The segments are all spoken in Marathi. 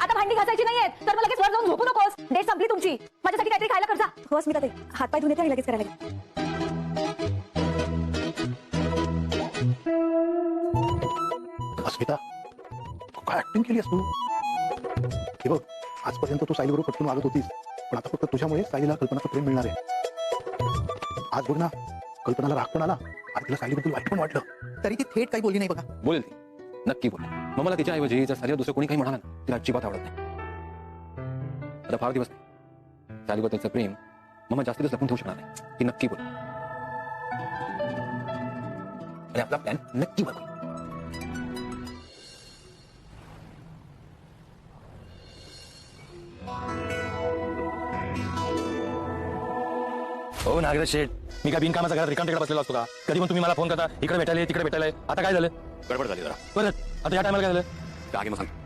आता भांडी घासायची नाहीयेत. तर मला लगेच वर जाऊन झोपू नकोस. डेट संपली तुमची. माझ्यासाठी काहीतरी खायला कर जा हो स्मिता ताई हातपाय धुणे आणि लगेच करायला. लागेल अस्मिता तू काय ऍक्टिंग केली तू? हे बघ आजपर्यंत तू सायलीबरोबर पटकन वागत होतीस. पण आता फक्त तुझ्यामुळे सायलीला कल्पनाचं प्रेम मिळणार आहे. आज बघ ना कल्पनाला राग पण आला. आणि तिला सायलीबद्दल वाईट पण वाटलं. तरी ती थेट काही बोलली नाही बघा. बोलेल ती. नक्की बोलेल. मग मला तिच्याऐवजी जर सालीला दुसरं कोणी काही म्हणाला ना तिला अजिबात आवडत नाही. आता फार दिवस नाही. सालीबद्दलचं प्रेम मग जास्त दिवस लपून ठेवू शकणार नाही. ती नक्की बोल. आणि आपला प्लॅन नक्की बघ हो नागराज शेठ मी काय बिनकामाचा घरात रिकाम तिकडे बसलेला असतो का? कधी पण तुम्ही मला फोन करता इकडे भेटायला तिकडे भेटायला आता काय झालं? गडबड झाली जरा. परत? आता या टायमाला काय झालं? आगे मग सांग.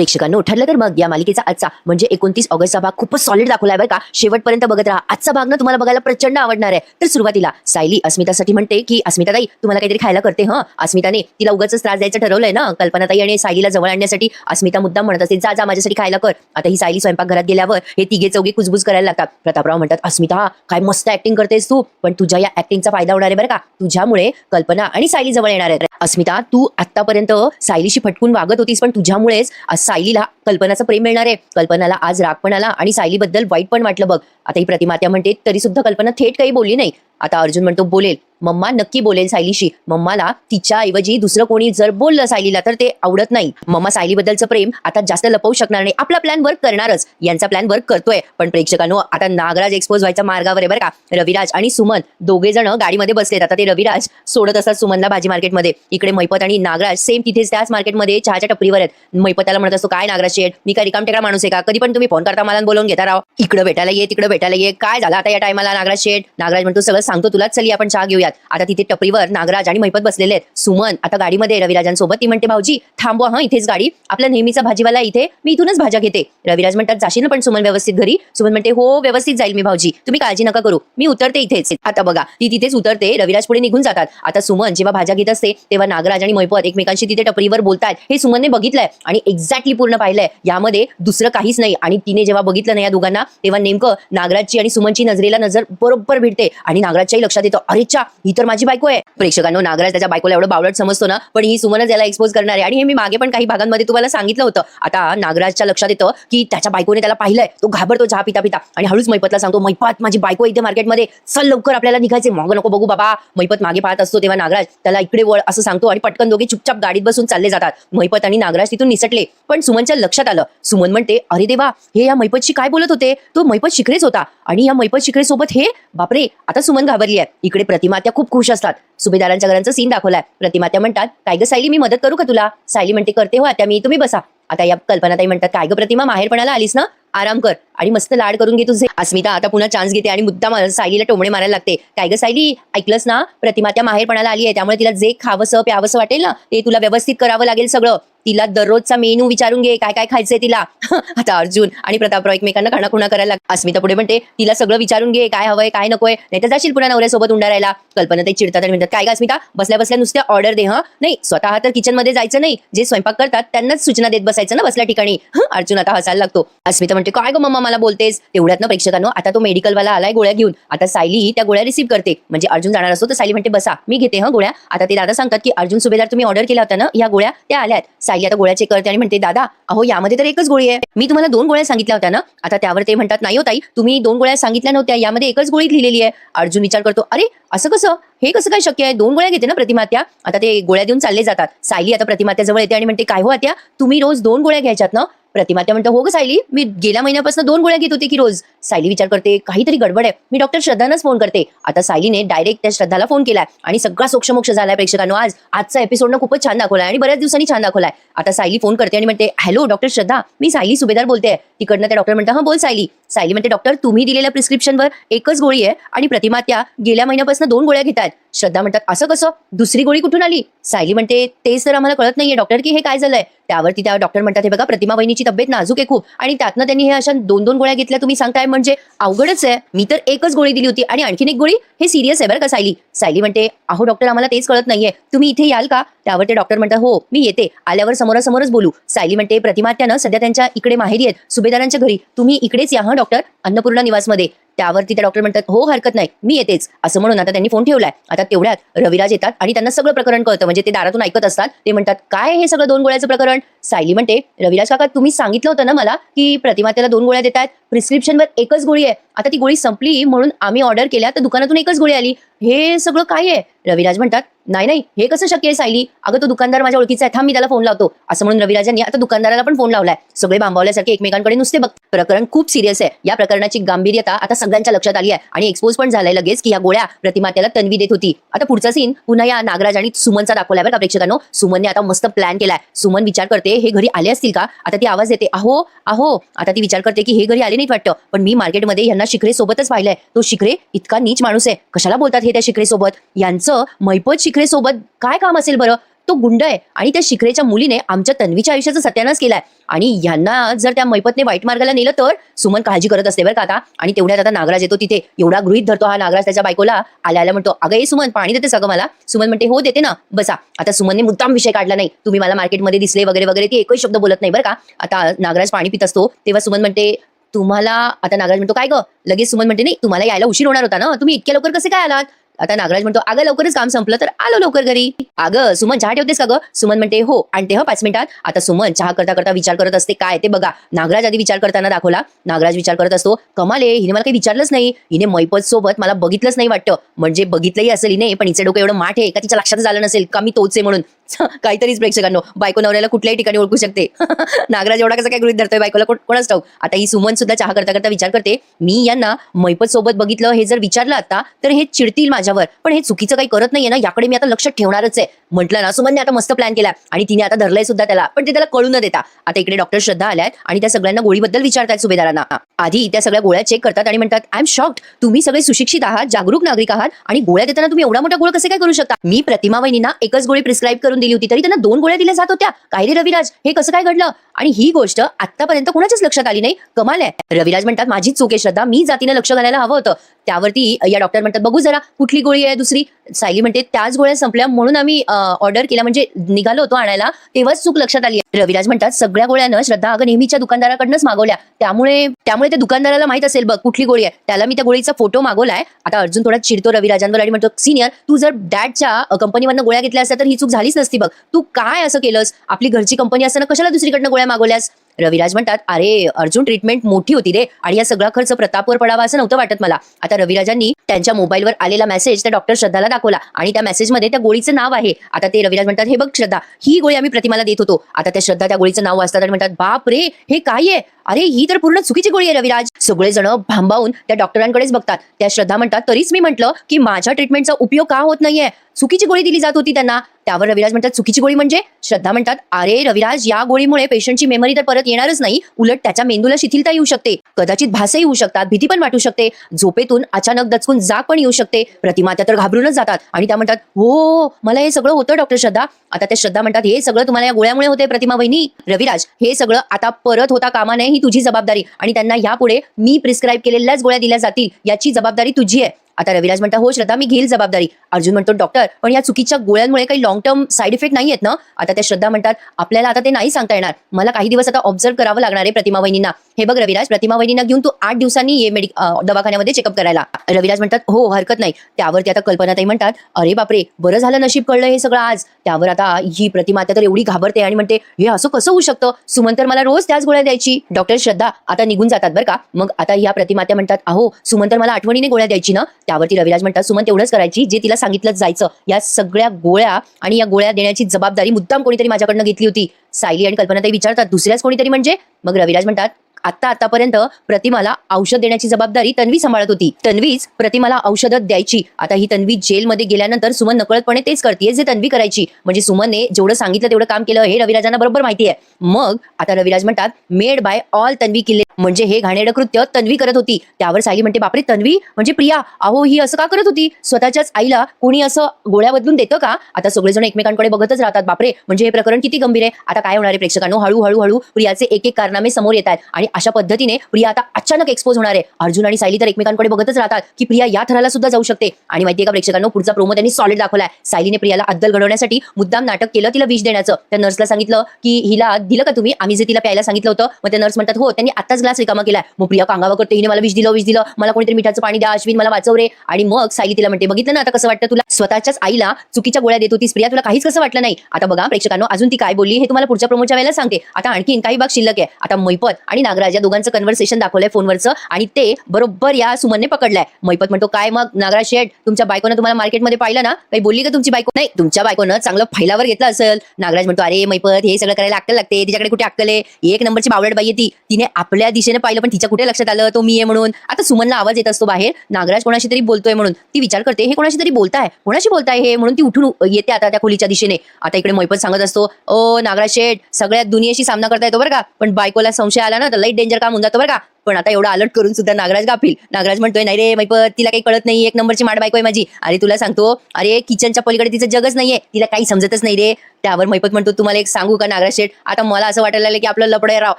प्रेक्षकांनो ठरलं तर मग या मालिकेचा आजचा. म्हणजे एकोणतीस ऑगस्टचा भाग खूपच सॉलिड दाखवलाय बरं का. शेवटपर्यंत बघत राहा. आजचा भाग ना तुम्हाला बघायला प्रचंड आवडणार आहे. तर सुरुवातीला सायली अस्मितासाठी म्हणते की अस्मिता ताई तुम्हाला काहीतरी खायला करते हं? अस्मिताने तिला उगाच त्रास द्यायचं ठरवलंय ना. कल्पना ताई आणि सायलीला जवळ आणण्यासाठी अस्मिता मुद्दाम म्हणत असते जा जा माझ्यासाठी खायला कर. आता ही सायली स्वयंपाकघरात गेल्यावर हे तिघे चौघे कुजबुज करायला लागतात. प्रतापराव म्हणतात अस्मिता काय मस्त ऍक्टिंग करतेस तू. पण तुझ्या या ऍक्टिंगचा फायदा होणार आहे बरं का. तुझ्यामुळे कल्पना आणि सायली जवळ येणार आहे अस्मिता तू आतापर्यंत सायलीशी फटकून वागत होतीस पण तुझ्यामुळेच आज सायलीला कल्पनाचं प्रेम मिळणार आहे. कल्पनाला आज राग पण आला आणि सायलीबद्दल वाईट पण वाटलं बघ. आता ही प्रतिमात्या म्हणते तरी सुद्धा कल्पना थेट काही बोलली नाही. आता अर्जुन म्हणतो बोलेल. मम्मा नक्की बोलेल सायलीशी. मम्माला तिच्या ऐवजी दुसरं कोणी जर बोललं सायलीला तर ते आवडत नाही. मम्मा सायलीबद्दलचं प्रेम आता जास्त लपवू शकणार नाही. आपला प्लॅन वर्क करणारच. यांचा प्लॅन वर्क करतोय. पण प्रेक्षकांनो आता नागराज एक्सपोज व्हायच्या मार्गावर आहे बरं का. रविराज आणि सुमन दोघे जण गाडीमध्ये बसलेत. आता ते रविराज सोडत असतात सुमनला भाजी मार्केटमध्ये. इकडे मैपत आणि नागराज सेम तिथेच त्याच मार्केटमध्ये चहाच्या टपरीवर आहेत. मैपताला म्हणत असतो काय नागराज शेठ? मी काय रिकाम टेकडा माणूस आहे का? कधी पण तुम्ही फोन करता मला बोलून बोलवून घेता राव. इकडे भेटायला ये तिकडे भेटायला ये. काय झालं? आता या टायमाला नागराज शेठ नागराज म्हणतो सगळं सांगतो तुलाच चली आपण चहा घेऊयात. आता तिथे टपरीवर नागराज आणि मैपत बसलेले आहेत. सुमन आता गाडीमध्ये रविराजांसोबत. ती म्हणते भाऊजी थांबवा हा इथेच गाडी. आपला नेहमीचा भाजीवाला इथे मी इथूनच भाज्या घेते. रविराज म्हणतात जाशील पण सुमन व्यवस्थित घरी? सुमन म्हणते हो व्यवस्थित जाईल मी भाऊजी. तुम्ही काळजी नका करू. मी उतरते इथेच. आता बघा ती तिथेच उतरते रविराज पुढे निघून जातात. आता सुमन जेव्हा भाज्या घेत असते तेव्हा नागराज आणि मैपत एकमेकांशी तिथे टपरीवर बोलतात हे सुमनने बघितलंय आणि एक्झॅक्टली पूर्ण पाहिलंय. यामध्ये दुसरं काहीच नाही. आणि तिने जेव्हा बघितलं नाही या दोघांना तेव्हा नेमकं नागराजची आणि सुमनची नजरेला नजर बरोबर भिडते आणि नागराजच्याही लक्षात येतं अरे चा ही तर माझी बायको आहे. प्रेक्षकांनो नागराज त्याच्या बायकोला एवढं बावळट समजतो ना पण ही सुमनच याला एक्सपोज करणार आहे. आणि हे मी मागे पण काही भागांमध्ये तुम्हाला सांगितलं होतं. आता नागराजच्या लक्षात येतं की त्याच्या बायकोने त्याला पाहिलंय. तो घाबरतो चहा पिता पिता. आणि हळूच मैपतला सांगतो मैपत माझी बायको इथे मार्केटमध्ये. चल लवकर आपल्याला निघायचे मग नको बघू बाबा. मैपत मागे पाहत असतो तेव्हा नागराज त्याला इकडे वळ असं सांगतो आणि पटकन दोघे चुपचाप गाडीत बसून चालले जातात. मैपत आणि नागराज तिथून निसटले. पण सुमनच्या लक्षात आलं. सुमन म्हणते अरे देवा हे या मैपतशी काय बोलत होते? तो मैपत शिकरेच होता. आणि या मैपत शिकरे सोबत हे बापरे आता सुमन घाबरली आहे. इकडे प्रतिमात्या खूप खुश असतात. सुभेदारांच्या घरांचा सीन दाखवलाय. प्रतिमात्या म्हणतात काय ग सायली मी मदत करू का तुला? सायली म्हणते करते हो आता मी तुम्ही बसा. आता या कल्पनाताई म्हणतात काय ग प्रतिमा माहेरपणाला आलीस ना? आराम कर आणि मस्त लाड करून घे तुझे. अस्मिता आता पुन्हा चान्स घेते आणि मुद्दा सायलीला टोमणे मारायला लागते. काय ग सायली ऐकलंस ना? प्रतिमा त्या माहेरपणाला आली आहे त्यामुळे तिला जे खावंसं प्यावंसं वाटेल ना ते तुला व्यवस्थित करावं लागेल सगळं. तिला दररोजचा मेनू विचारून घे काय काय खायचंय तिला. आता अर्जुन आणि प्रतापराव एकमेकांना खाणाखुणा करायला लागला. अस्मिता पुढे म्हणते तिला सगळं विचारून घे काय हवंय काय नकोय. नाही तर जाशील पुन्हा नवऱ्यासोबत उंडारायला. कल्पना ते चिडतात आणि म्हणतात काय का अस्मिता बसल्या बसल्या नुसत्या ऑर्डर दे हा? नाही स्वतः तर किचनमध्ये जायचं नाही. जे स्वयंपाक करतात त्यांनाच सूचना देत बसायचं ना बसल्या ठिकाणी. हं, अर्जुन आता हसायला लागतो. अस्मिता म्हणते काय ग मम्मा मला बोलतेस? तेवढ्यात ना प्रेक्षकांनो आता तो मेडिकलवाला आलाय गोळ्या घेऊन. आता सायली त्या गोळ्या रिसीव्ह करते. म्हणजे अर्जुन जाणार असतो तर सायली म्हणते बसा मी घेते हा गोळ्या. आता ते दादा सांगतात की अर्जुन सुभेदार तुम्ही ऑर्डर केला होता ना? या गोळ्या त्या आल्यात. सायली आता गोळ्या चेक करते आणि म्हणते दादा अहो यामध्ये तर एकच गोळी आहे. मी तुम्हाला दोन गोळ्या सांगितल्या होत्या ना? आता त्यावर ते म्हणतात नाही हो ताई तुम्ही दोन गोळ्या सांगितल्या नव्हत्या यामध्ये एकच गोळी लिहिलेली आहे. अर्जुन विचार करतो अरे असं कसं? हे कसं काय शक्य आहे? दोन गोळ्या घेते ना प्रतिमात्या? आता ते गोळ्या देऊन चालले जातात. सायली आता प्रतिमात्या जवळ येते आणि म्हणते काय हो आत्या? तुम्ही रोज दोन गोळ्या घ्यायच्यात ना? प्रतिमा त्या म्हणतो हो ग सायली मी गेल्या महिन्यापासून दोन गोळ्या घेत होते की रोज. सायली विचार करते काहीतरी गडबड आहे. मी डॉक्टर श्रद्धानाच फोन करते. आता सायलीने डायरेक्ट त्या श्रद्धाला फोन केलाय आणि सगळा सोक्षमोक्ष झालाय प्रेक्षकांनो आज. आजचा एपिसोड खूपच छान दाखवलाय आणि बऱ्याच दिवसांनी छान दाखवलाय. आता सायली फोन करते आणि म्हणते हॅलो डॉक्टर श्रद्धा मी सायली सुभेदार बोलते तिकडनं त्या डॉक्टर म्हणतात हा बोल सायली. सायली म्हणते डॉक्टर तुम्ही दिलेल्या प्रिस्क्रिप्शनवर एकच गोळी आहे आणि प्रतिमा त्या गेल्या महिन्यापासून दोन गोळ्या घेतात श्रद्धा म्हणतात असं कसं? दुसरी गोळी कुठून आली? सायली म्हणते तेच तर आम्हाला कळत नाहीये डॉक्टर की हे काय झालंय? त्यावरती त्या डॉक्टर म्हणतात हे बघा प्रतिमा वहिनीची तब्येत नाजूक आहे खूप आणि त्यातनं त्यांनी हे अशा दोन दोन गोळ्या घेतल्या. तुम्ही सांगताय म्हणजे अवघडच आहे. मी तर एकच गोळी दिली होती आणि आणखीन एक गोळी हे सिरियस आहे बरं का सायली? सायली म्हणते अहो डॉक्टर आम्हाला तेच कळत नाहीये. तुम्ही इथे याल का? त्यावर ते डॉक्टर म्हणतात हो मी येते. आल्यावर समोरासमोरच बोलू. सायली म्हणते प्रतिमा त्यानं सध्या त्यांच्या इकडे माहेरी आहेत सुभेदारांच्या घरी. तुम्ही इकडेच या हा डॉक्टर? अन्नपूर्णा निवासमध्ये. त्यावरती त्या डॉक्टर म्हणतात हो हरकत नाही मी येतेच. असं म्हणून आता त्यांनी फोन ठेवलाय. आता तेवढ्यात रविराज येतात आणि त्यांना सगळं प्रकरण कळतं. म्हणजे ते दारातून ऐकत असतात. ते म्हणतात काय हे सगळं दोन गोळ्याचं प्रकरण? सायली म्हणते रविराज काका तुम्ही सांगितलं होतं ना मला की प्रतिमा त्याला दोन गोळ्या देतात. प्रिस्क्रिप्शनवर एकच गोळी आहे. आता ती गोळी संपली म्हणून आम्ही ऑर्डर केल्या तर दुकानातून एकच गोळी आली. हे सगळं काय आहे? रविराज म्हणतात नाही नाही हे कसं शक्य आहे सायली? अगं तो दुकानदार माझ्या ओळखीचा आहे. थांब मी त्याला फोन लावतो. असं म्हणून रविराजांनी आता दुकानदाराला पण फोन लावलाय. सगळे बांबावल्यासारखे एकमेकांकडे नुसते बघ प्रकरण खूप सिरियस आहे. या प्रकरणाची गांभीर्यता आता सगळ्यांच्या लक्षात आली आहे. आणि एक्सपोज पण झालाय लगेच की या गोळ्या प्रतिमा त्याला तन्वी देत होती. आता पुढचा सीन पुन्हा या नागराज आणि सुमनचा दाखवलाय बरं का प्रेक्षकांनो. सुमनने आता मस्त प्लॅन केलाय. सुमन विचार करते हे घरी आले असतील का? आता ती आवाज देते अहो अहो. आता ती विचार करते की हे घरी आले नाहीत वाटतं. पण मी मार्केटमध्ये यांना शिखरे सोबतच पाहिलंय. तो शिखरे इतका नीच माणूस आहे. कशाला बोलतात हे त्या शिखरे सोबत यांचं मैपत शिखरे सोबत काय काम असेल बरं? तो गुंड आहे आणि त्या शिखरेच्या मुलीने आमच्या तन्वीच्या आयुष्याचा सत्यानाश केलाय. आणि यांना जर त्या मैपतने वाईट मार्गाला नेलं तर सुमन काळजी करत असते बरं का आता आणि तेवढ्यात आता नागराज येतो तिथे. एवढा गृहित धरतो हा नागराज त्याच्या बायकोला. आल्या आल्या म्हणतो अगं हे सुमन पाणी देते सगळं मला? सुमन म्हणते हो देते ना. बसा. आता सुमनने मुद्दाम विषय काढला नाही. तुम्ही मला मार्केटमध्ये दिसले वगैरे वगैरे ती एकही शब्द बोलत नाही बरं का? आता नागराज पाणी पित असतो. तेव्हा सुमन म्हणते तुम्हाला आता नागराज म्हणतो काय ग? लगेच सुमन म्हणते नाही तुम्हाला यायला उशीर होणार होता ना? तुम्ही इतक्या लवकर कसे काय आलात? आता नागराज म्हणतो अगं लवकरच काम संपलं तर आलो लवकर घरी. अगं सुमन चहा ठेवतेस का ग? सुमन म्हणते हो. आणते हो पाच मिनिटात आता सुमन चहा करता करता विचार करत असते काय ते बघा. नागराज आधी विचार करताना दाखवला. नागराज विचार करत असतो कमाले हिने मला काही विचारलंच नाही. हिने मैपत सोबत मला बघितलंच नाही वाटतं. म्हणजे बघितलंही असेल हिने पण हिचं डोकं एवढं माठ आहे का तिच्या लक्षात झालं नसेल? का मी तोच आहे म्हणून? काहीतरीच प्रेक्षकांनो बायको नवऱ्याला कुठल्याही ठिकाणी ओळखू शकते. नागराज एवढा कसं काय गृहित धरतोय बायकोला कोणाच ठाऊ आता ही सुमन सुद्धा चहा करता करता विचार करते मी यांना मैपत सोबत बघितलं हे जर विचारलं आता तर हे चिडतील माझ्यावर. पण हे चुकीचं काही करत नाहीये ना याकडे मी आता लक्ष ठेवणारच आहे. म्हटलं ना सुमनने आता मस्त प्लॅन केला. आणि तिने आता धरलंय सुद्धा त्याला पण ते त्याला कळू न देता. आता इकडे डॉक्टर श्रद्धा आल्यात आणि त्या सगळ्यांना गोळीबद्दल विचारतात सुभेदारांना. आधी त्या सगळ्या गोळ्या चेक करतात आणि म्हणतात आय एम शॉक्ड तुम्ही सगळे सुशिक्षित आहात जागरूक नागरिक आहात आणि गोळ्या देताना तुम्ही एवढा मोठा गोळ कसे काय करू शकता? मी प्रतिमा वहिनींना एकच गोळी प्रिस्क्राईब करून दिली होती. तरी त्यांना दोन गोळ्या दिल्या जात होत्या. काय रे रविराज? हे कसं काय घडलं? आणि ही गोष्ट आतापर्यंत कोणाच्याच लक्षात आली नाही. कमाल आहे. रविराज म्हणतात माझीच चूक आहे श्रद्धा. मी जातीने लक्ष घालायला हवं होतं. त्यावरती या डॉक्टर म्हणतात बघू जरा कुठली गोळी आहे दुसरी? सायली म्हणते त्याच गोळ्या संपल्या म्हणून आम्ही ऑर्डर केला. म्हणजे निघालो होतो आणायला तेव्हाच चूक लक्षात आली. रविराज म्हणतात सगळ्या गोळ्यानं श्रद्धा अगं नेहमीच्या दुकानदाराकडनंच मागवल्या. त्यामुळे त्यामुळे त्या दुकानदाराला माहीत असेल बघ कुठली गोळी आहे. त्याला मी त्या गोळीचा फोटो मागवलाय. आता अर्जुन थोडा चिडतो रविराजांवर आणि म्हणतो सिनियर तू जर डॅडच्या कंपनीमधनं गोळ्या घेतल्या असत्या तर ही चूक झालीच नसती बघ. तू काय असं केलंस? आपली घरची कंपनी असताना कशाला दुसरीकडनं गोळ्या मागवल्यास? रविराज म्हणतात अरे अर्जुन ट्रीटमेंट मोठी होती रे आणि या सगळा खर्च प्रतापवर पडावा असं नव्हतं वाटत मला. आता रविराजांनी त्यांच्या मोबाईलवर आलेला मेसेज त्या डॉक्टर श्रद्धाला दाखवला आणि त्या मेसेजमध्ये त्या गोळीचं नाव आहे. आता ते रविराज म्हणतात हे बघ श्रद्धा ही गोळी आम्ही प्रतिमाला देत होतो. आता त्या श्रद्धा त्या गोळीचं नाव वाचतात आणि म्हणतात बाप रे हे काय आहे? अरे ही तर पूर्ण चुकीची गोळी आहे रविराज. सगळेजण भांबावून त्या डॉक्टरांकडेच बघतात. त्या श्रद्धा म्हणतात तरीच मी म्हटलं की माझ्या ट्रीटमेंटचा उपयोग का होत नाहीये? चुकीची गोळी दिली जात होती त्यांना. त्यावर रविराज म्हणतात चुकीची गोळी म्हणजे? श्रद्धा म्हणतात अरे रविराज या गोळीमुळे पेशंटची मेमरी तर परत येणारच नाही. उलट त्याच्या मेंदूला शिथिलता येऊ शकते. कदाचित भासही होऊ शकतात भीती पण वाटू शकते. झोपेतून अचानक दचकून जाग पण येऊ शकते. प्रतिमा त्या तर घाबरूनच जातात. आणि त्या म्हणतात हो मला हे सगळं होतं डॉक्टर श्रद्धा. आता त्या श्रद्धा म्हणतात हे सगळं तुम्हाला या गोळ्यामुळे होते प्रतिमा वहिनी. रविराज हे सगळं आता परत होता कामा नये ही तुझी जबाबदारी. आणि त्यांना यापुढे मी प्रिस्क्राईब केलेल्याच गोळ्या दिल्या जातील. याची जबाबदारी तुझी आहे. आता रविराज म्हणता हो श्रद्धा मी घेईल जबाबदारी. अर्जुन म्हणतो डॉक्टर पण या चुकीच्या गोळ्यांमुळे काही लॉंग टर्म साईड इफेक्ट नाही आहेत ना? आता त्या श्रद्धा म्हणतात आपल्याला आता ते नाही सांगता येणार. मला काही दिवस आता ऑब्झर्व करावं लागणार आहे प्रतिमा वहिनींना. हे बघ रविराज प्रतिमा वहिनीना घेऊन तू आठ दिवसांनी ये मेडिक दवाखान्यामध्ये चेकअप करायला. रविराज म्हणतात हो हरकत नाही. त्यावरती आता कल्पनाताई म्हणतात अरे बापरे बरं झालं नशीब कळलं हे सगळं आज. त्यावर आता ही प्रतिमा आता तर एवढी घाबरते आणि म्हणते हे असं कसं होऊ शकतं? सुमन तर मला रोज त्याच गोळ्या द्यायची. डॉक्टर श्रद्धा आता निघून जातात बरं का. मग आता या प्रतिमात्या म्हणतात अहो सुमन तर मला आठवणीने गोळ्या द्यायची ना? त्यावरती रविराज म्हणतात सुमन तेवढंच करायची जे तिला सांगितलं जायचं. या सगळ्या गोळ्या आणि या गोळ्या देण्याची जबाबदारी मुद्दाम कोणीतरी माझ्याकडनं घेतली होती. सायली आणि कल्पनाताई विचारतात दुसऱ्याच कोणीतरी म्हणजे? मग रविराज म्हणतात आता आतापर्यंत प्रतिमाला औषध देण्याची जबाबदारी तन्वी सांभाळत होती. तन्वीच प्रतिमाला औषधं द्यायची. आता ही तन्वी जेलमध्ये गेल्यानंतर सुमन नकळतपणे तेच करते जे तन्वी करायची. म्हणजे सुमनने जेवढं सांगितलं तेवढं काम केलं हे रविराजांना बरोबर माहिती आहे. मग आता रविराज म्हणतात मेड बाय ऑल तन्वी किल्ले. म्हणजे हे घाणेरडं कृत्य तन्वी करत होती. त्यावर सायली म्हणते बापरे तन्वी? म्हणजे प्रिया अहो ही असं का करत होती? स्वतःच्याच आईला कोणी असं गोळ्या बदलून देतं का? आता सगळेजण एकमेकांकडे बघतच राहतात. बापरे म्हणजे हे प्रकरण किती गंभीर आहे. आता काय होणार आहे प्रेक्षकांनो? हळूहळू हळू प्रियाचे एक एक कारनामे समोर येत आणि अशा पद्धतीने प्रिया आता अचानक एक्सपोज होणार आहे. अर्जुन आणि सायली तर एकमेकांकडे बघतच राहतात की प्रिया या थराला सुद्धा जाऊ शकते. आणि माहितीये का प्रेक्षकांनो पुढचा प्रोमो त्यांनी सॉलिड दाखवलाय. सायलीने प्रियाला अद्दल घडवण्यासाठी मुद्दाम नाटक केलं तिला विष देण्याचं. त्या नर्सला सांगितलं की हिला दिलं का तुम्ही? आम्ही जे तिला प्यायला सांगितलं होतं मग त्या नर्स म्हणतात हो त्यांनी आताच ग्लास रिकामा केलाय. मग प्रिया कांगावा करते हिने मला विष दिलं विष दिलं. मला कोणीतरी मिठाचं पाणी द्या अश्विन मला वाचव रे. आणि मग सायली तिला म्हणते बघितलं ना आता कसं वाटतं तुला? स्वतःच्याच आईला चुकीच्या गोळ्या देत होतीस प्रिया तुला काहीच कसं वाटलं नाही. आता बघा प्रेक्षकांनो अजून ती काय बोलली हे तुम्हाला पुढच्या प्रोमोच्या वेळेला सांगते. आता आणखीन काही भाग शिल्लक आहे. आता मैपत आणि नाग नागराज या दोघांचं कन्व्हर्सेशन दाखवलंय फोनवरचं आणि ते बरोबर या सुमनने पकडलंय. मैपत म्हणतो काय मग नागराज शेठ तुमच्या बायकोनं तुम्हाला मार्केटमध्ये पाहिलं ना? काही बोलली का तुमची बायको? नाही तुमच्या बायकोनं चांगलं फैलावर घेतलं असेल. नागराज म्हणतो अरे मैपत हे सगळं करायला अक्कल लागते. तिच्याकडे कुठे अक्कल आहे? एक नंबरची बावळट बाई आहे ती. तिने आपल्या दिशेने पाहिलं पण तिच्या कुठे लक्षात आलं? तो मी आहे म्हणून. आता सुमनला आवाज येत असतो बाहेर. नागराज कोणाशी तरी बोलतोय म्हणून. ती विचार करते हे कोणाशी तरी बोलताय? कोणाशी बोलताय हे? म्हणून ती उठून येते आता त्या खोलीच्या दिशेने. आता इकडे मैपत सांगत असतो ओ नागराज शेठ सगळ्यात दुनियेशी सामना करता येतो बरं का? पण बायकोला संशय आला ना तर लईट डेंजर काम होऊन जातं बरं का पण आता एवढं अलर्ट करून सुद्धा नागराज गाफील. नागराज म्हणतोय नाही रे मैप तिला काही कळत नाही एक नंबरची माड बायको आहे माझी. अरे तुला सांगतो अरे किचनच्या पलीकडे तिचं जगच नाहीये. तिला काही समजतच नाही रे. त्यावर मैपत म्हणतो तुम्हाला एक सांगू का नागराज शेठ? आता मला असं वाटायला लागलं की आपलं लपडं राव.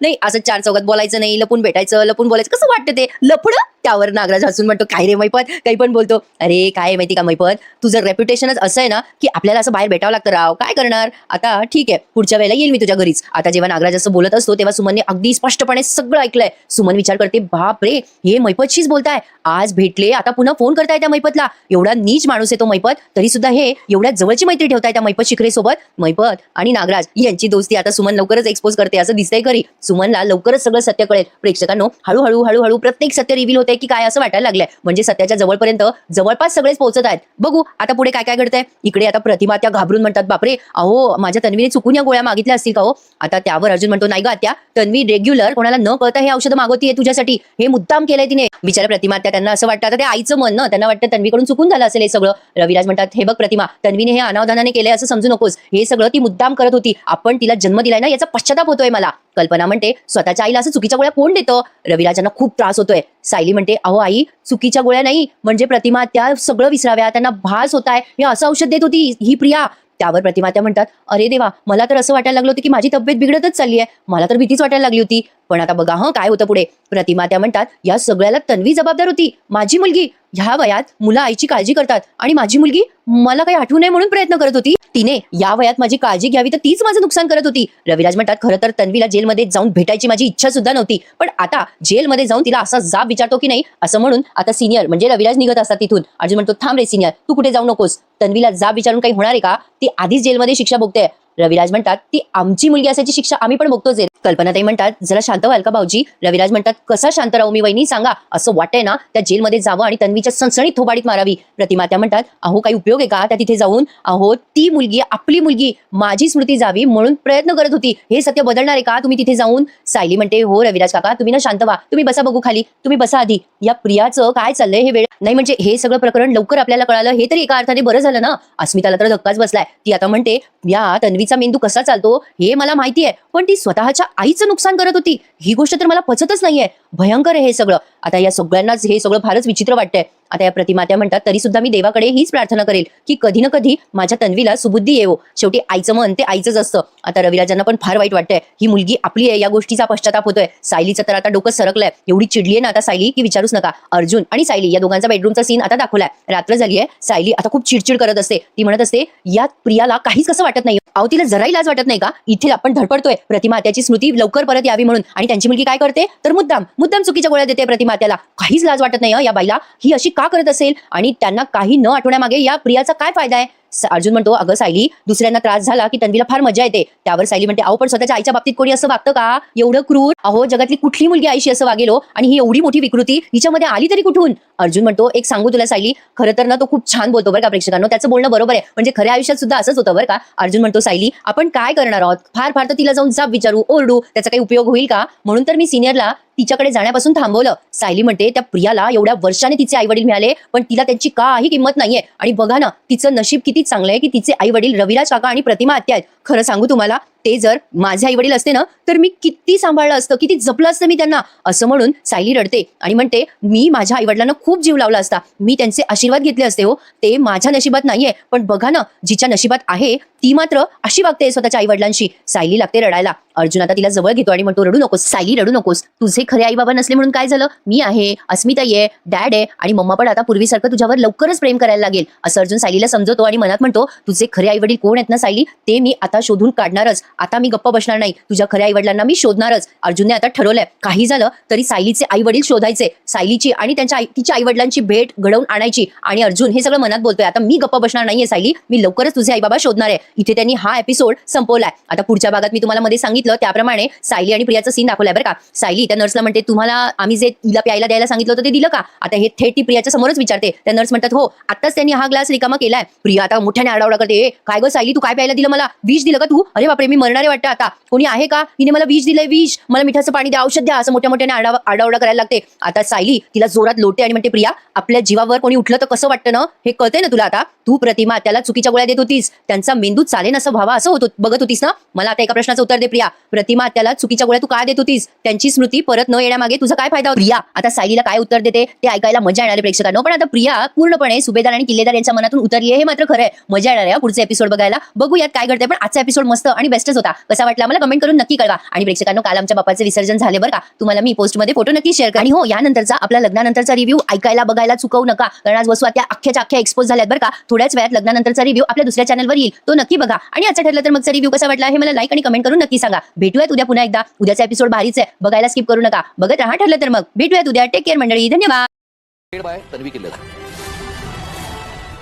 नाही असं चार चौकात बोलायचं नाही. लपून भेटायचं लपून बोलायचं. कसं वाटतं ते? लपडं त्यावर नागराज हसून म्हणतो काय रे मैपत? काही पण बोलतो अरे काय माहिती का मैपत? तुझं रेप्युटेशनच असं आहे ना की आपल्याला असं बाहेर भेटावं लागतं राव. काय करणार? आता ठीक आहे पुढच्या वेळेला येईल मी तुझ्या घरीच. आता जेव्हा नागराज असं बोलत असतो तेव्हा सुमनने अगदी स्पष्टपणे सगळं ऐकलंय. सुमन विचार करते बाप रे हे मैपतशीच बोलताय. आज भेटले आता पुन्हा फोन करताय त्या मैपतला. एवढा नीच माणूस आहे तो मैपत. तरी सुद्धा हे एवढ्या जवळची मैत्री ठेवताय त्या मैपत शिखरे सोबत. मैपत आणि नागराज यांची दोस्ती आता सुमन लवकरच एक्सपोज करते असं दिसतंय खरी. सुमनला लवकरच सगळं सत्य कळेल. प्रेक्षकांनो हळूहळू हळूहळू प्रत्येक सत्य रिव्हील होते की काय असं वाटायला लागलंय. म्हणजे सत्याच्या जवळपर्यंत जवळपास सगळेच पोहोचत आहेत. बघू आता पुढे काय काय घडतंय? इकडे आता प्रतिमा त्या घाबरून म्हणतात बापरे अहो माझ्या तन्वीने चुकून या गोळ्या मागितल्या असतील का हो? आता त्यावर अर्जुन म्हणतो नाही गा त्या तन्वी रेग्युलर कोणाला न कळता हे औषध मागवती मागवतीये तुझ्यासाठी. हे मुद्दाम केलंय तिने. बिचारा प्रतिमा त्या त्यांना असं वाटतं. आता ते आईचं मन ना त्यांना वाटतं तन्वीकडून चुकून झालं असेल हे सगळं. रविराज म्हणतात हे बघ प्रतिमा तन्वीने हे अनावधानाने केलंय असं समजू नकोस. हे सगळं ती मुद्दाम करत होती. आपण तिला जन्म दिलाय ना याचा पश्चाताप होतोय मला. कल्पना म्हणते स्वतःच्या आईला असं चुकीच्या गोळ्या कोण देतं? रविराजांना खूप त्रास होतोय. सायली म्हणते अहो आई चुकीच्या गोळ्या नाही. म्हणजे प्रतिमा त्या सगळं विसराव्या. त्यांना भास होताय. हे असं औषध देत होती ही प्रिया. त्यावर प्रतिमा त्या म्हणतात अरे देवा मला तर असं वाटायला लागलं होतं की माझी तब्येत बिघडतच चालली आहे मला तर भीतीच वाटायला लागली होती. पण आता बघा हं काय होतं पुढे? प्रतिमा त्या म्हणतात या सगळ्याला तन्वी जबाबदार होती. माझी मुलगी ह्या वयात मुलं आईची काळजी करतात आणि माझी मुलगी मला काही आठवू नये म्हणून प्रयत्न करत होती. तिने या वयात माझी काळजी घ्यावी तर तीच माझं नुकसान करत होती. रविराज म्हणतात खरं तर तन्वीला जेलमध्ये जाऊन भेटायची माझी इच्छा सुद्धा नव्हती. पण आता जेलमध्ये जाऊन तिला असा जाब विचारतो की नाही असं म्हणून आता सिनियर म्हणजे रविराज निघत असतात तिथून. अर्जुन म्हणतो थांब रे सिनियर तू कुठे जाऊ नकोस. तन्वीला जाब विचारून काही होणार आहे का? ती आधीच जेलमध्ये शिक्षा भोगते रविराज म्हणतात ती आमची मुलगी असायची शिक्षा आम्ही पण बघतोच कल्पनाताई म्हणतात जरा शांत व्हाल का भाऊजी? रविराज म्हणतात कसा शांत राहू मी वहिनी सांगा. असं वाटतंय ना त्या जेलमध्ये जावं आणि तन्वीच्या सणसणीत थोबाडीत मारावी. प्रतिमा त्या म्हणतात अहो काही उपयोग आहे का त्या तिथे जाऊन? अहो ती मुलगी आपली मुलगी माझी स्मृती जावी म्हणून प्रयत्न करत होती. हे सत्य बदलणार आहे का तुम्ही तिथे जाऊन? सायली म्हणते हो रविराज काका तुम्ही ना शांत व्हा. तुम्ही बसा बघू खाली. तुम्ही बसा आधी. या प्रियाचं काय चाललंय हे वेळ? नाही म्हणजे हे सगळं प्रकरण लवकर आपल्याला कळालं. हे तरी एका अर्थाने बरं झालं ना. अस्मिताला तर धक्काच बसलाय. ती आता म्हणते या तन्वीचा मेंदू कसा चालतो? हे मला माहिती आहे. पण ती स्वतःच्या आईचं नुकसान करत होती. ही गोष्ट तर मला पचतच नाहीये. भयंकर आहे हे सगळं. आता या सगळ्यांनाच हे सगळं फारच विचित्र वाटतंय. आता या प्रतिमात्या म्हणतात तरी सुद्धा मी देवाकडे हीच प्रार्थना करेल की कधी ना कधी माझ्या तन्वीला सुबुद्धी येवो. शेवटी आईचं मन ते आईचंच असतं. आता रविराजांना पण फार वाईट वाटतंय. ही मुलगी आपली आहे या गोष्टीचा पश्चाताप होतोय. सायलीचं तर आता डोकं सरकलंय. एवढी चिडली आहे ना आता सायली की विचारूच नका. अर्जुन आणि सायली या दोघांचा बेडरूमचा सीन आता दाखवलाय. रात्र झालीये. सायली आता खूप चिडचिड करत असते. ती म्हणत असते या प्रियाला काहीच कसं वाटत नाही अहो तिला जराही लाज वाटत नाही का? इथे आपण धडपडतोय. प्रतिमात्याची स्मृती लवकर परत यावी म्हणून. आणि त्यांची मुलगी काय करते? तर मुद्दाम मुद्दाम चुकीच्या गोळ्या देते प्रतिमात्याला काहीच लाज वाटत नाही या बाईला. ही अशी का करत असेल? आणि त्यांना काही न आठवण्यामागे या प्रियाचा काय फायदा आहे? अर्जुन म्हणतो अगं सायली दुसऱ्यांना त्रास झाला की तन्वीला फार मजा येते. त्यावर सायली म्हणते अहो पण स्वतःच्या आईच्या बाबतीत कोणी असं वागतं का? एवढं क्रूर? अहो जगातली कुठली मुलगी आईशी असं वागेलो हो? आणि ही एवढी मोठी विकृती हिच्यामध्ये आली तरी कुठून? अर्जुन म्हणतो एक सांगू तुला सायली खरं तर ना तो खूप छान बोलतो बरं का प्रेक्षकांनो त्याचं बोलणं बरोबर आहे. म्हणजे खऱ्या आयुष्यात सुद्धा असंच होतं बरं का? अर्जुन म्हणतो सायली आपण काय करणार आहोत? फार फार तर तिला जाऊन जाब विचारू ओरडू त्याचा काही उपयोग होईल का? म्हणून तर मी सिनियरला तिच्याकडे जाण्यापासून थांबवलं. सायली म्हणते त्या प्रियाला एवढ्या वर्षाने तिचे आई वडील मिळाले पण तिला त्यांची काही किंमत नाहीये. आणि बघा ना तिचं नशीब किती चांगलं आहे की तिचे आई वडील रविराज काका आणि प्रतिमा आत्या आहेत? खरं सांगू तुम्हाला ते जर माझे आई वडील असते ना तर मी किती सांभाळलं असतं किती जपलं असतं मी त्यांना असं म्हणून सायली रडते आणि म्हणते मी माझ्या आई वडिलांना खूप जीव लावला असता. मी त्यांचे आशीर्वाद घेतले असते हो. ते माझ्या नशिबात नाहीये पण बघा ना जिच्या नशिबात आहे ती मात्र अशी वागते स्वतःच्या आई वडिलांशी. सायली लागते रडायला. अर्जुन आता तिला जवळ घेतो आणि म्हणतो रडू नकोस सायली रडू नकोस. तुझे खरे आई बाबा नसले म्हणून काय झालं? मी आहे अस्मिताई आहे डॅड आहे आणि मम्मा पण आता पूर्वीसारखं तुझ्यावर लवकरच प्रेम करायला लागेल. असं अर्जुन सायलीला समजवतो आणि मनात म्हणतो तुझे खरे आई वडील कोण आहेत ना सायली? ते मी आता शोधून काढणारच. आता मी गप्प बसणार नाही. तुझ्या खऱ्या आईवडिलांना मी शोधणारच. अर्जुनने आता ठरवलंय. काही झालं तरी सायलीचे आई वडील शोधायचे. सायलीची आणि त्यांच्या आई तिच्या आईवडिलांची भेट घडवून आणायची. आणि अर्जुन हे सगळं मनात बोलतोय. आता मी गप्प बसणार नाहीये सायली. मी लवकरच तुझे आई बाबा शोधणार आहे. इथे त्यांनी हा एपिसोड संपवलाय. आता पुढच्या भागात मी तुम्हाला मध्ये सांगितलं त्याप्रमाणे सायली आणि प्रियाचं सीन दाखवलाय बरं का. सायली त्या नर्सला म्हणते तुम्हाला आम्ही जे तिला प्यायला द्यायला सांगितलं होतं ते दिलं का? आता हे थेट ती प्रियाच्या समोरच विचारते. त्या नर्स म्हणतात हो आताच त्यांनी हा ग्लास रिकामा केलाय. प्रिया आता मोठ्याने आडावडा करते. काय गं सायली? तू काय प्यायला दिलं मला? विष दिलं का तू? अरे बापरे मी मरणारे वाटतं आता. कोणी आहे का? हिने मला विष दिलंय विष. मला मिठाचं पाणी द्या औषध द्या असं मोठ्या मोठ्याने आडाव आडावडा करायला लागते. आता सायली तिला जोरात लोटे आणि म्हणते प्रिया आपल्या जीवावर कोणी उठलं तर कसं वाटतं ना? हे कळतंय ना तुला आता? तू प्रतिमा त्याला चुकीच्या गोळ्या देत होतीस. त्यांचा मेंदू चालेल असं व्हावा असं होत बघत होतीस ना? मला आता एका प्रश्नाचं उत्तर दे प्रिया. प्रतिमा त्याला चुकीच्या गोळ्या तू काय देत होतीस? त्यांची स्मृती परत न येण्यामागे तुझा काय फायदा प्रिया आता सायलीला काय उत्तर देते? ते ऐकायला मजा येणार आहे प्रेक्षकांनो. पण आता प्रिया पूर्णपणे सुभेदार आणि किल्लेदार यांच्या मनातून उतरली हे मात्र खरं आहे. मजा येणार आहे पुढचे एपिसोड बघायला. बघूयात काय घडते पण आजचा एपिसोड मस्त आणि बेस्ट बेस्टच होता. कसा वाटला मला कमेंट करून नक्की कळवा. आणि प्रेक्षकांनो काल आमच्या बाप्पाचे विसर्जन झाले बरं का? तुम्हाला मी पोस्टमध्ये फोटो नक्की शेअर आणि हो यानंतरचा आपला लग्नानंतरचा रिव्ह्यू ऐकायला बघायला चुकवू नका. कारण आज वस्तू त्या अख्ख्याच्या अख्ख्या एक्सपोज झाल्यात बरं का? थोड्याच वेळात लग्नानंतरचा रिव्ह्यू आपल्या दुसऱ्या चॅनलवर येईल. तो नक्की बघा. आणि आजचा ठरलं तर मगचा रिव्ह्यू कसा वाटला हे मला लाईक आणि कमेंट करून नक्की सांगा. भेटूयात उद्या पुन्हा एकदा. उद्याचा एपिसोड भारीच आहे. बघायला स्किप करू नका. बघत राहा ठरलं तर मग. भेटूयात उद्या. टेक केअर मंडळी. धन्यवाद.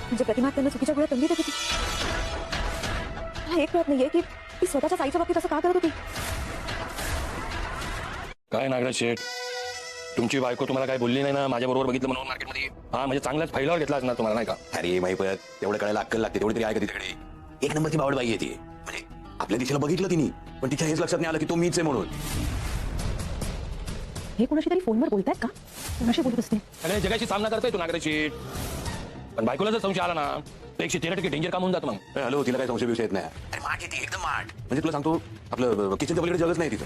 म्हणजे प्रतिमा त्यांना चुकीच्या गोळ्या तंबी देत होती. एक प्रयत्न आहे की ती स्वतःच्या साईच्या बाबतीत असं का करत होती? काय नागराज शेठ? तुमची बायको तुम्हाला काय बोलली नाही ना? माझ्या बरोबर बघितलं म्हणून मार्केटमध्ये? हा म्हणजे चांगलाच फैलावर घेतला असणार तुम्हाला नाही का? अरे माहिती तेवढं कळायला अक्कल लागते तेवढी तरी आहे का तिकडे एक नंबरची बावड बाई येते म्हणजे आपल्या दिशेला बघितलं तिने पण तिच्या हेच लक्षात नाही आलं की तो मीच आहे म्हणून. हे कोणाशी तरी फोनवर बोलतायत का? कोणाशी बोलत असते? सगळ्या जगाशी सामना करतोय तू नागराज शेठ. पण बायकोला जर संशय आला ना तर एकशे तेरा टक्के डेंजर काम होऊन जातं मग. हॅलो तिला काय संशय विषय येत नाही. अरे माठ येते एकदम माठ म्हणजे तुला सांगतो आपलं किचनच्या पलीकडे जगच नाही तिथं.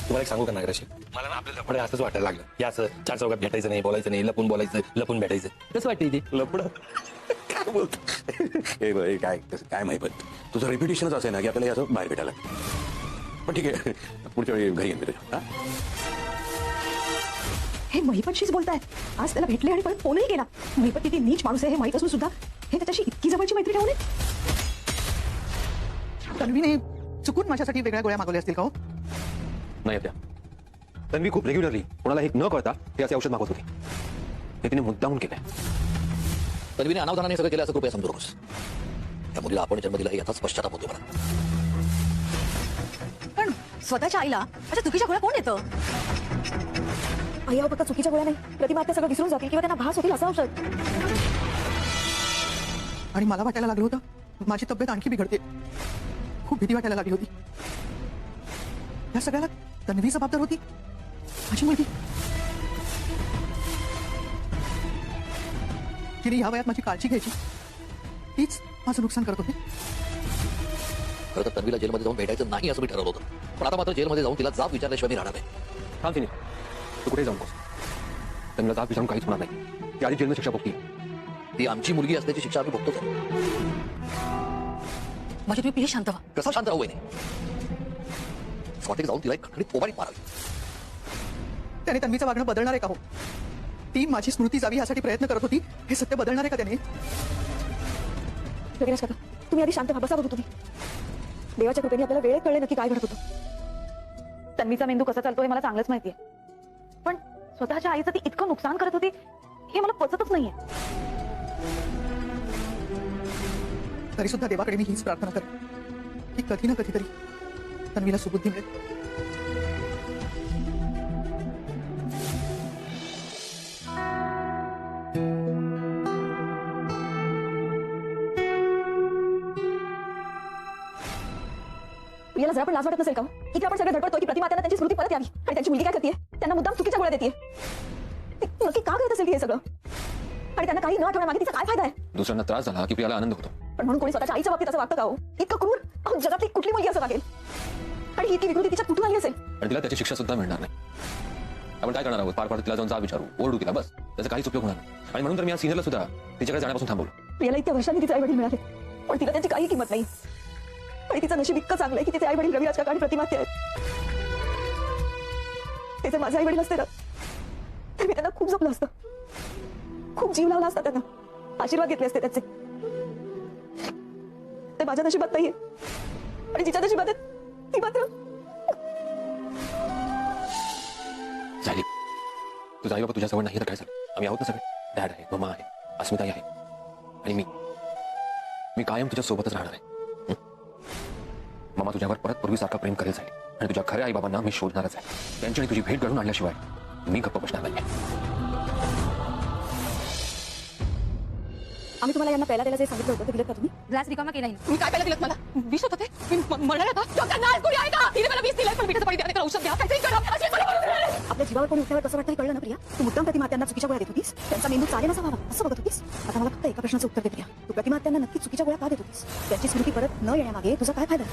तुम्हाला एक सांगू का नागराज शेठ मला ना आपल्या लफडे असंच वाटायला लागलं. की असं चार चौकात भेटायचं नाही बोलायचं नाही लपून बोलायचं लपून भेटायचं. कसं वाटतं इथे लपड काय बोलतो? काय कसं- काय माहिती पण. तुझं रेप्युटेशनच असं आहे ना की आपल्याला हे असं बाहेर भेटायला पण ठीक आहे पुढच्या वेळी घरी येईन मी तुझ्या. हा? हे महिपतशीच बोलताय. आज त्याला भेटले आणि परत फोनही केला. महिपत किती नीच माणूस आहे हे माहीत असून सुद्धा हे त्याच्याशी इतकी जवळची मैत्री ठेवून तन्वीने चुकून माझ्यासाठी वेगळ्या गोळ्या मागवल्या असतील का हो? नाही त्या तन्वी खूप रेग्युलरली कोणाला हे न कळता हे असे औषध मागवत होती. हे तिने मुद्दामून केलंय. तन्वीने अनावधानाने सगळं केलं असं कृपया समजू नकोस. त्या मुलीला आपण जन्म दिला याचाच पश्चाताप होतो मला पण स्वतःच्या आईला अशा चुकीच्या गोळ्या कोण येतं आई फक्त चुकीच्या गोळ्या नाही. प्रतिमा ते सगळं विसरून जातील किंवा त्यांना भास होतील असं औषध. आणि मला वाटायला लागलं होतं माझी तब्येत आणखी बिघडते. खूप भीती वाटायला लागली होती. या सगळ्याला तन्वी जबाबदार होती? माझी मुलगी. तिने या वयात माझी काळजी घ्यायची. तीच माझं नुकसान करत होती. खरं तर तन्वीला जेलमध्ये जाऊन भेटायचं नाही असं मी ठरवलं होतं. पण आता मात्र जेलमध्ये जाऊन तिला जाब विचारल्याशिवाय मी राहणार नाही. तू कुठे जाऊ नकोस त्यांना जात विचारून काहीच होणार नाही. ती आधी जेलमध्ये शिक्षा बघती ती आमची मुलगी असल्याची शिक्षा आम्ही आहे. माझी तुम्ही प्लीज शांत व्हा. कसा शांत राहू नाही वाटे जाऊन तिला एक खडखडीत पोबाडी मारावी त्याने तन्वीचं वागणं बदलणार आहे का हो? ती माझी स्मृती जावी यासाठी प्रयत्न करत होती. हे सत्य बदलणार आहे का त्याने? योगेश काका तुम्ही आधी शांत व्हा. बसा बघू तुम्ही. देवाच्या कृपेने आपल्याला वेळेत कळले नक्की काय घडत होतं. तन्वीचा मेंदू कसा चालतो हे मला चांगलंच माहितीये. पण स्वतःच्या आईचं ती इतकं नुकसान करत होती हे मला पचतच नाहीये. तरी सुद्धा देवाकडे मी हीच प्रार्थना करते. की कधी ना कधीतरी तन्वीला सुबुद्धी मिळेल. प्रियाला जरा पण लाज वाटत नसेल का हो? इथे आपण सगळे धडपडतो की प्रतिमा त्यांना त्यांची स्मृती परत यावी. दुसऱ्यांना त्रास झाला की प्रियाला आनंद होतो. पण म्हणून कोणी स्वतःच्या आईच्या बाबतीत असं वागतं का हो? इतकं क्रूर अहो जगातली कुठली मुलगी असं वागेल? आणि ही इतकी विकृती तिच्यात कुठून आली असेल. आणि तिला त्याची शिक्षा सुद्धा मिळणार नाही. आपण काय करणार आहोत? पार पार तिला जाऊन जा विचारू. ओरडू तिला बस. त्याचा काहीच उपयोग होणार नाही. आणि म्हणून तर मी या सिनियरला सुद्धा तिच्याकडे जाण्यापासून थांबवलं. प्रियाला इतक्या वर्षांनी तिचे आई वडील मिळाले. पण तिला त्यांची काही किंमत नाही. आणि तिचं नशीब इतकं चांगलं आहे की तिचे आई वडील रविराज काका आणि प्रतिमाते आहेत. ते जर माझे आई वडील असते ना तर मी त्यांना खूप जपलं असतं. खूप जीव लावला असता त्यांना. आशीर्वाद घेतले असते त्याचे ते माझ्या नशिबात नाहीये आणि जिच्या नशिबात आहेत ती मात्र झाली तुझा आई बाबा तुझ्या जवळ नाही तर काय झालं? आम्ही आहोत ना सगळे? डॅड आहे मम्मा आहे, अस्मिताई आहे, आणि मी. मी कायम तुझ्या सोबतच राहणार आहे. मम्मा तुझ्यावर परत पूर्वीसारखा प्रेम करेल जाईल आणि तुझ्या खऱ्या आई बाबांना मी शोधणारच आहे. त्यांची तुझी भेट घडून आणल्याशिवाय मी गप्प बसणार नाही आम्ही तुम्हाला यांना पहिला त्याला जे सांगितलं होतं ते दिलं का तुम्ही? ग्लास रिकामा केला तुम्ही काय पहिला दिलं मला? विष होतं ते? मी म- मरणार होता डॉक्टर नाच कोणी आहे का? तिने मला वीस दिलं पण मिठाचं पाणी द्या औषध द्या. काहीतरी करा. अशी मला. आपल्या जीवावर कोणी उठल्यावर कसं वाटतं हे कळलं ना प्रिया? तू मुद्दाम प्रतिमा त्यांना चुकीच्या गोळ्या देत होतीस? त्यांचा मेंदू चालेल असा व्हावा असं बघत होतीस? आता मला फक्त एका प्रश्नाचं उत्तर दे प्रिया. तू प्रतिमा त्यांना नक्की चुकीच्या गोळ्या का देत होतीस? त्यांची स्मृती परत न येण्यामागे तुझा काय फायदा?